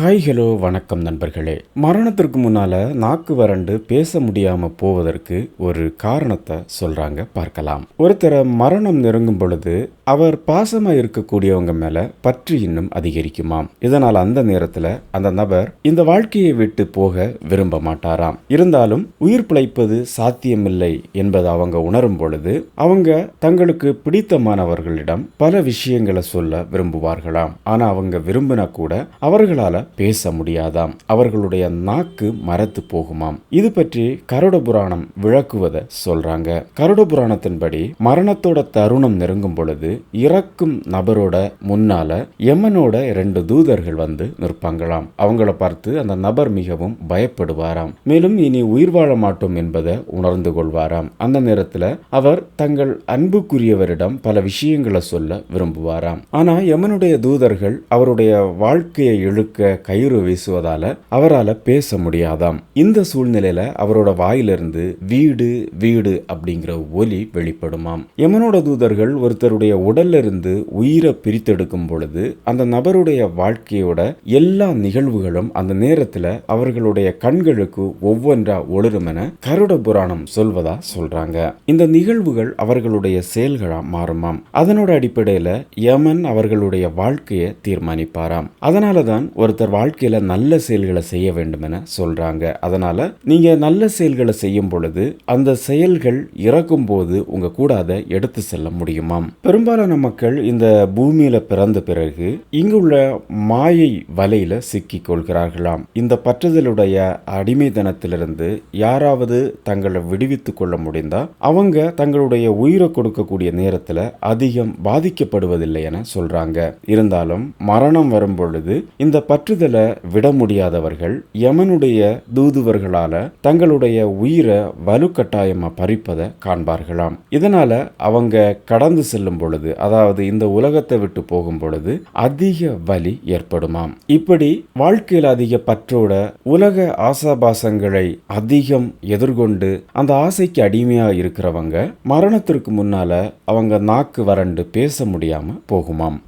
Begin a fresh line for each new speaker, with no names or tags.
Hi hello வணக்கம் நண்பர்களே. மரணத்திற்கு முன்னால் நாக்கு வறண்டு பேச முடியாமல் போவதற்கு ஒரு காரணத்தை சொல்கிறாங்க பார்க்கலாம். ஒருத்தரை மரணம் நெருங்கும் பொழுது அவர் பாசமாக இருக்கக்கூடியவங்க மேலே பற்று இன்னும் அதிகரிக்குமாம். இதனால் அந்த நேரத்தில் அந்த நபர் இந்த வாழ்க்கையை விட்டு போக விரும்ப மாட்டாராம். இருந்தாலும் உயிர் பிழைப்பது சாத்தியமில்லை என்பதை அவங்க உணரும் பொழுது அவங்க தங்களுக்கு பிடித்தமானவர்களிடம் பல விஷயங்களை சொல்ல விரும்புவார்களாம். ஆனால் அவங்க விரும்பினா கூட அவர்களால் பேச முடியாதாம் அவர்களுடைய நாக்கு மரத்து போகுமாம். இது பற்றி கருட புராணம் விளக்குவதை சொல்றாங்க. கருட புராணத்தின்படி மரணத்தோட தருணம் நெருங்கும் பொழுது இறக்கும் நபரோட முன்னால யமனோட ரெண்டு தூதர்கள் வந்து நிற்பாங்களாம். அவங்கள பார்த்து அந்த நபர் மிகவும் பயப்படுவாராம். மேலும் இனி உயிர் வாழ மாட்டோம் என்பதை உணர்ந்து கொள்வாராம். அந்த நேரத்துல அவர் தங்கள் அன்புக்குரியவரிடம் பல விஷயங்களை சொல்ல விரும்புவாராம். ஆனா யமனுடைய தூதர்கள் அவருடைய வாழ்க்கையை இழுக்க கயிறு வீசுவதால அவரால பேச முடியாதாம். இந்த சூழ்நிலையில அவரோட வாயிலிருந்து வீடு வீடு அப்படிங்கிற ஒலி வெளிப்படுமாம். யமனோட தூதர்கள் ஒருத்தருடைய உடல்ல இருந்து உயிரை பிரித்தெடுக்கும் பொழுது அந்த நபருடைய வாழ்க்கையோட எல்லா நிகழ்வுகளும் அந்த நேரத்துல அவர்களுடைய கண்களுக்கு ஒவ்வொன்றா ஒளிருமென கருட புராணம் சொல்வதா சொல்றாங்க. இந்த நிகழ்வுகள் அவர்களுடைய செயல்களா மாறுமாம். அதனோட அடிப்படையில யமன் அவர்களுடைய வாழ்க்கையை தீர்மானிப்பாராம். அதனாலதான் ஒருத்தர் வாழ்க்கையில் நல்ல செயல்களை செய்ய வேண்டும் என சொல்றாங்க. அதனால் நீங்கள் நல்ல செயல்களை செய்யும் பொழுது அந்த செயல்கள் இறக்கும் போது உங்க கூட அதை எடுத்து செல்ல முடியுமாம் பெரும்பாலான மக்கள் இந்த பூமியில் பிறந்த பிறகு இங்குள்ள மாயை வலையில் சிக்கிக் கொள்கிறார்களாம். இந்த பற்றுதலுடைய அடிமைத்தனத்திலிருந்து யாராவது தங்களை விடுவித்துக் கொள்ள முடிந்தால் அவங்க தங்களுடைய உயிரை கொடுக்கக்கூடிய நேரத்தில் அதிகம் பாதிக்கப்படுவதில்லை என சொல்றாங்க. இருந்தாலும் மரணம் வரும் பொழுது இந்த பற்றுதலை விட முடியாதவர்கள் யமனுடைய தூதுவர்களால தங்களுடைய உயிரை வலுக்கட்டாயமா பறிப்பதை காண்பார்களாம். இதனால அவங்க கடந்து செல்லும் பொழுது அதாவது இந்த உலகத்தை விட்டு போகும் பொழுது அதிக வலி ஏற்படுமாம். இப்படி வாழ்க்கையில் அதிக பற்றோட உலக ஆசாபாசங்களை அதிகம் எதிர்கொண்டு அந்த ஆசைக்கு அடிமையா இருக்கிறவங்க மரணத்திற்கு முன்னால அவங்க நாக்கு வறண்டு பேச முடியாம போகுமாம்.